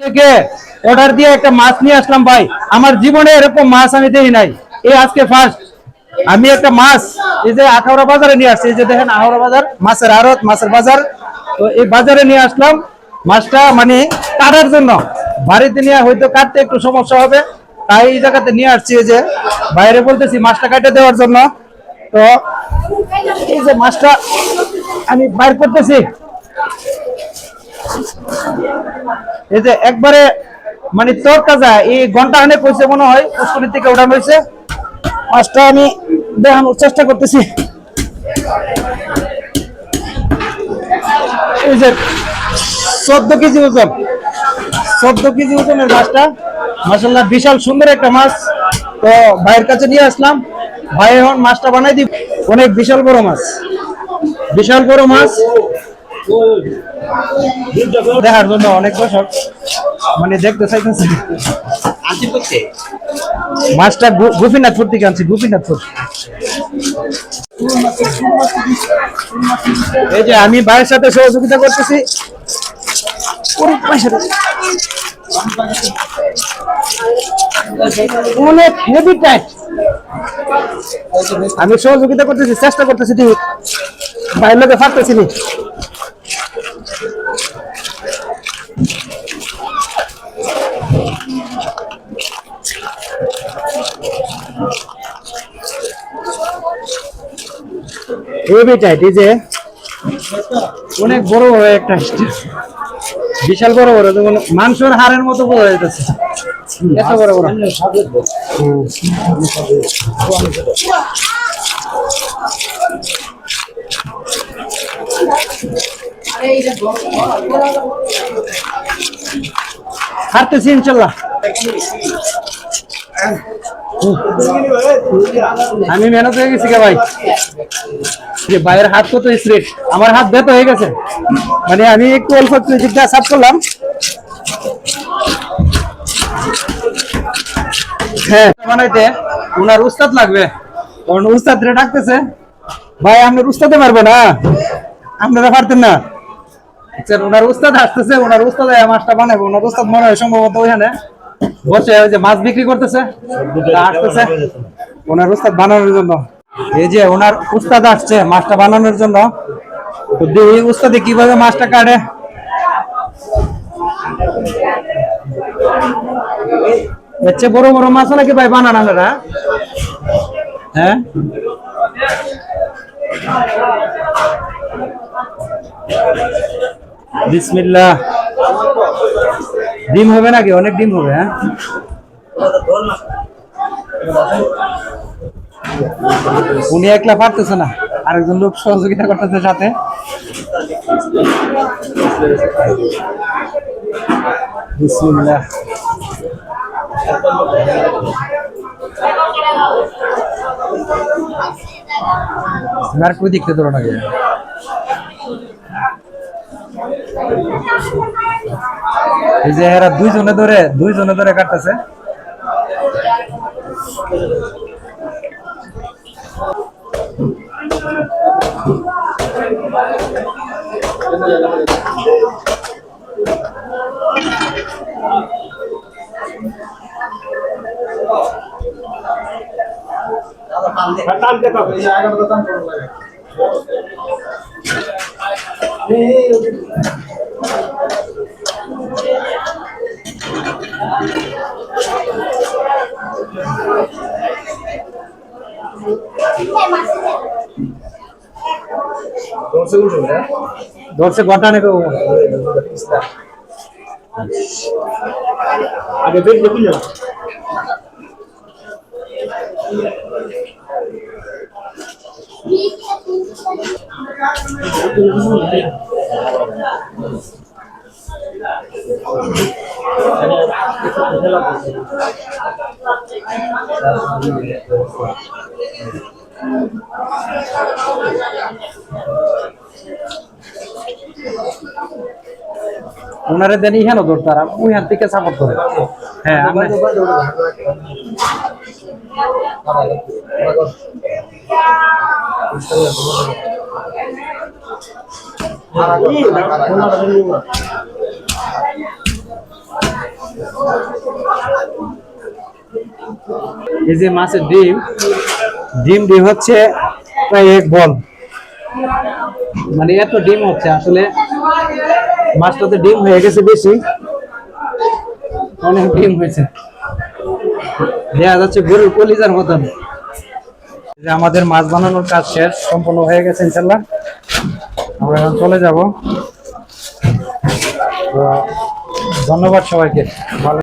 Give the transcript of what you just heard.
থেকে অর্ডার দিয়ে একটা মাছ নিয়ে আসলাম ভাই। আমার জীবনে এরকম মাছ আমি দেখি নাই। এই আজকে ফার্স্ট আমি একটা মাছ, এই যে আখাউড়া বাজারে নিয়ে আসছি। এই যে দেখেন আখাউড়া বাজার, মাছের আড়ত, মাছের বাজার। তো এই বাজারে নিয়ে আসলাম মাছটা মানে কাটার জন্য। বাড়িতে নিয়ে হয়তো কাটতে একটু সমস্যা হবে। তাই এই জায়গাতে নিয়ে আসছি এই যে। বাইরে বলতেছি মাছটা কাটে দেওয়ার জন্য। তো এই যে মাছটা আমি বাইর করতেছি। এই যে একবারে মানে তোর কাজা এই ঘণ্টা হানে কইছে মনে হয় পুষ্করি থেকে উঠানো হয়েছে মাছটা আমি দেখানোর চেষ্টা করতেছি। এই যে চোদ্দ কেজি ওজন, চোদ্দ কেজি ওজনের মাছটা। মাসাল্লাহ বিশাল সুন্দর একটা মাছ। তো ভাইয়ের কাছে নিয়ে আসলাম। ভাই এখন মাছটা বানাই দিব। অনেক বিশাল বড় মাছ। বিশাল বড় মাছ। দেখার জন্য অনেক দর্শক মানে দেখতে চাইতেছে। মাছটা গোপীনাথপুর থেকে আনছি গোপীনাথপুর। এই যে আমি ভাইয়ের সাথে সহযোগিতা করতেছি। অনেক হেভি টাইট আমি সহযোগিতা করতেছি চেষ্টা করতেছি ঠিক ভাইয়ের লোকে ফাটতেছি হেভি টাইট যে অনেক বড় বড় একটা বিশাল বড় বড়, যেমন মাংসের হাড়ের মতো বড় হয়ে যাচ্ছে। এত বড় বড়। হুম। হারতেছি ইনশাল্লাহ। আমি মেহনত হয়ে গেছি ভাই? ভাইয়ের হাত কত স্ট্রেট আমার হাত ব্যথা হয়ে গেছে। মানে আমি একটু অল্প সাফ করলাম। হ্যাঁ বানাইতে ওনার উস্তাদ লাগবে। উস্তাদ রে আপনার উস্তাদে না? আপনারা পারতেন না। আচ্ছা ওনার উস্তাদ আসতেছে ওনার উস্তাদ মনে হয় সম্ভবত ওইখানে। বসে ওই যে মাছ বিক্রি করতেছে আসতেছে। ওনার উস্তাদ বানানোর জন্য। এই যে ওনার উস্তাদ আসছে মাছটা বানানোর জন্য। তো উস্তাদে কীভাবে মাছটা কাটে? এর চেয়ে বড় বড় মাছ নাকি ভাই বানান হ্যাঁ? বিসমিল্লাহ। ডিম হবে নাকি? অনেক ডিম হবে হ্যাঁ? উনি একলা পারতেছে না। আরেকজন লোক সহযোগিতা করতেছে সাথে। দেখতে ধরো নাকি? এই যে এরা দুইজনে ধরে দুইজনে ধরে কাটতেছে दोनशे कुठे दोनशे गोटाने का अरे देख देखून जा Thank you. ওনারে দেন ইহানো ধরতার ওই হাত থেকে সাপোর্ট করে। হ্যাঁ আমরা এই যে মাছের ডিম ডিম ডিম হচ্ছে প্রায় এক বল। মানে এত ডিম হচ্ছে আসলে। মাছটাতে ডিম হয়ে গেছে বেশি। অনেক ডিম হয়েছে। দেখা যাচ্ছে গরুর কলিজার মতন। আমাদের মাছ বানানোর কাজ শেষ, সম্পূর্ণ হয়ে গেছে ইনশাল্লাহ। আমরা এখন চলে যাব। ধন্যবাদ সবাইকে। ভালো